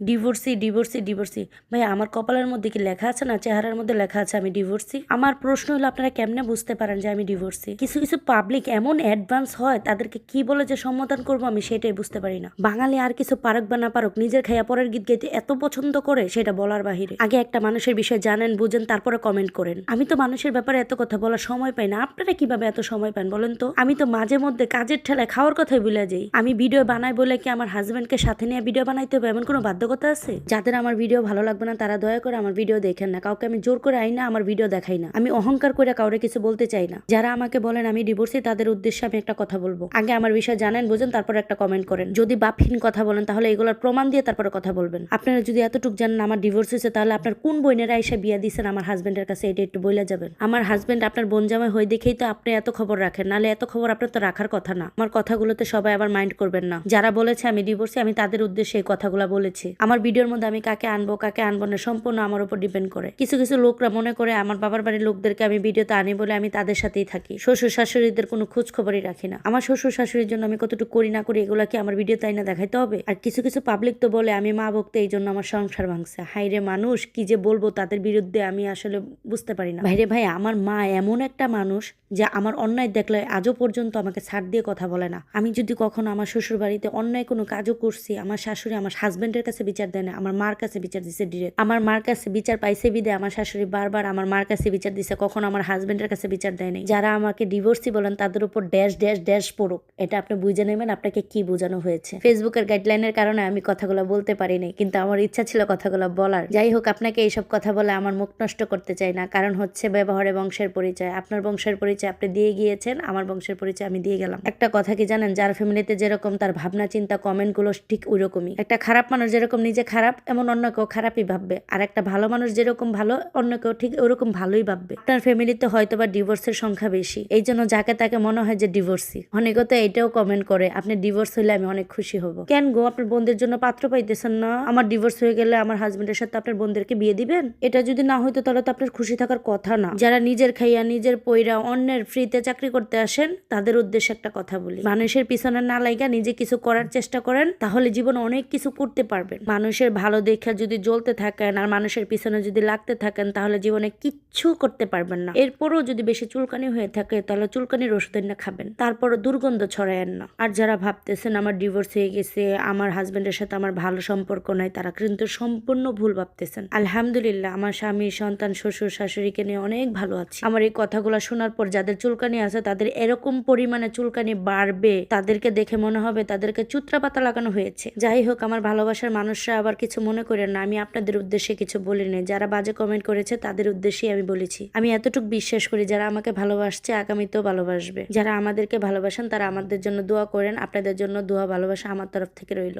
Divorcee divorcee divorcee ভাই আমার কপালের মধ্যে কি লেখা আছে না চেহারার মধ্যে লেখা আছে আমি ডিভোর্সি আমার প্রশ্ন হলো, আপনারা কেমনে বুঝতে পারেন যে আমি ডিভোর্সি কিছু কিছু পাবলিক এমন অ্যাডভান্স হয়, তাদেরকে কি বলে যে সম্বোধন করব আমি সেটাই বুঝতে পারি না। বাঙালি আর কিছু পারক বা না পারক, নিজের খাইয়া পরের গীত গাইতে এত পছন্দ করে, সেটা বলার বাহিরে। আগে একটা মানুষের বিষয়ে জানেন, বুঝেন, তারপরে কমেন্ট করেন। আমি তো মানুষের ব্যাপারে এত কথা বলার সময় পাই না, আপনারা কীভাবে এত সময় পান বলেন তো? আমি তো মাঝে মধ্যে কাজের ঠেলায় খাওয়ার কথাই ভুলে যাই। আমি ভিডিও বানাই বলে কি আমার হাজব্যান্ডকে সাথে নিয়ে ভিডিও বানাইতে হবে, এমন কোনো বাধ্যকতা আছে? যাদের আমার ভিডিও ভালো লাগবে না, তারা দয়া করে আমার ভিডিও দেখেন না। কাউকে আমি জোর করে আই না, আমার ভিডিও দেখাই না। আমি অহংকার করে কাউরে কিছু বলতে চাই না। যারা আমাকে বলেন আমি ডিভোর্সি তাদের উদ্দেশ্যে আমি একটা কথা বলব। আগে আমার বিষয়ে জানেন, বুঝেন, তারপর একটা কমেন্ট করেন। যদি বাপহীন কথা বলেন, তাহলে এগুলোর প্রমাণ দিয়ে তারপরে কথা বলবেন। আপনারা যদি এতটুকু জানেন আমার ডিভোর্স হয়েছে, তাহলে আপনার কোন বোনেরা এসে বিয়া দিয়েছেন আমার হাজবেন্ডের কাছে? এটা একটু বলে যাবেন। আমার হাজবেন্ড আপনার বোন জামাই হয়ে দেখেই তো আপনি এত খবর রাখেন। নাহলে এত খবর আপনার তো রাখার কথা না। আমার কথাগুলোতে সবাই আবার মাইন্ড করবেন না। যারা বলেছে আমি ডিভোর্সি আমি তাদের উদ্দেশ্যে এই কথাগুলো বলেছি। আমার ভিডিওর মধ্যে আমি কাকে আনব কাকে আনব না, সম্পূর্ণ আমার উপর ডিপেন্ড করে। কিছু কিছু লোকরা মনে করে আমার বাবার বাড়ির লোকদেরকে আমি ভিডিওতে আনি বলে আমি তাদের সাথেই থাকি। শ্বশুর শাশুড়িদের কোনো খোঁজ খবরই রাখি না। আমার শ্বশুর শাশুড়ির জন্য আমি কতটুকু করি না করি এগুলো কি আমার ভিডিওতে আইনা দেখাইতে হবে? আর কিছু কিছু পাবলিক তো বলে আমি মা ভক্ত এই জন্য আমার সংসার ভাঙছে। হাইরে মানুষ, কি যে বলব তাদের বিরুদ্ধে আমি আসলে বুঝতে পারি না। ভাইরে ভাই, আমার মা এমন একটা মানুষ যে আমার অন্যায় দেখলে আজও পর্যন্ত আমাকে ছাড় দিয়ে কথা বলে না। আমি যদি কখনো আমার শ্বশুর বাড়িতে অন্যায় কোনো কাজও করছি, আমার শাশুড়ি আমার হাজবেন্ডের কাছে বিচার দেয় না আমার মার কাছে বিচার দিছে ডিরেক্ট আমার মার কাছে বিচার পাইছে বিদে আমার শাশুড়ি বারবার আমার মার কাছে বিচার দিছে। কখনো আমার হাজবেন্ডের কাছে বিচার দেয় নাই। যারা আমাকে ডিভোর্সি বলেন, তাদের উপর ড্যাশ ড্যাশ ড্যাশ পড়ুক। এটা আপনি বুঝে নেবেন আপনাকে কি বোঝানো হয়েছে। ফেসবুকের গাইডলাইনের কারণে আমি কথাগুলো বলতে পারিনি কিন্তু আমার ইচ্ছা ছিল কথাগুলো বলার। যাই হোক, আপনাকে এইসব কথা বলে আমার মুখ নষ্ট করতে চাই না। কারণ হচ্ছে ব্যবহারে বংশের পরিচয়। আপনার বংশের পরিচয় আপনি দিয়ে গিয়েছেন, আমার বংশের পরিচয় আমি দিয়ে গেলাম। একটা কথা কি জানেন? যার ফ্যামিলিতে যেরকম তার ভাবনা, চিন্তা কমেন্টগুলো ঠিক ওই রকমই একটা খারাপ মানুষ যেরকম নিজে খারাপ, এমন অন্য কেউ খারাপই ভাববে। আর একটা ভালো মানুষ যেরকম ভালো, অন্য কেউ ঠিক ওরকম ভালোই ভাববে। আপনার ফ্যামিলিতে হয়তো বা ডিভোর্সের সংখ্যা বেশি। এই জন্য যাকে তাকে মনে হয় যে ডিভোর্সি অনেকে তো এটাও কমেন্ট করে, আপনি ডিভোর্স হইলে আমি অনেক খুশি হব। কেন গো, আপনার বোনদের জন্য পাত্র পাইতেছেন না? আমার ডিভোর্স হয়ে গেলে আমার হাজবেন্ডের সাথে আপনার বোনদেরকে বিয়ে দিবেন? এটা যদি না হইতো তাহলে তো আপনার খুশি থাকার কথা না। যারা নিজের খাইয়া, নিজের পইরা অন্যের ফ্রিতে চাকরি করতে আসেন, তাদের উদ্দেশ্যে একটা কথা বলি। মানুষের পিছনে না লাইগা নিজে কিছু করার চেষ্টা করেন, তাহলে জীবনে অনেক কিছু করতে পারবেন। মানুষের ভালো দেখা যদি জ্বলতে থাকেন আর মানুষের পিছনে যদি লাগতে থাকেন, তাহলে জীবনে কিচ্ছু করতে পারবেন না। এরপরও যদি বেশি চুলকানি হয়ে থাকে, তাহলে চুলকানির ওষুধ না খাবেন। তারপরও দুর্গন্ধ ছড়ায়েন না। আর যারা ভাবতেছেন আমার ডিভোর্স হয়ে গেছে, আমার হাজবেন্ডের সাথে আমার ভালো সম্পর্ক নাই, তারা কিন্তু সম্পূর্ণ ভুল ভাবতেছেন। আলহামদুলিল্লাহ, আমার স্বামী, সন্তান, শ্বশুর, শাশুড়িকে নিয়ে অনেক ভালো আছি। আমার এই কথাগুলো শোনার পর যাদের চুলকানি আছে, তাদের এরকম পরিমাণে চুলকানি বাড়বে, তাদেরকে দেখে মনে হবে তাদেরকে চুত্রা পাতা লাগানো হয়েছে। যাই হোক, আমার ভালোবাসার মানুষরা আবার কিছু মনে করেন না। আমি আপনাদের উদ্দেশ্যে কিছু বলি বলিনি যারা বাজে কমেন্ট করেছে, তাদের উদ্দেশ্যেই আমি বলেছি। আমি এতটুকু বিশ্বাস করি, যারা আমাকে ভালোবাসছে, আগামীতেও ভালোবাসবে। যারা আমাদেরকে ভালোবাসেন, তারা আমাদের জন্য দোয়া করেন। আপনাদের জন্য দোয়া, ভালোবাসা আমার তরফ থেকে রইল।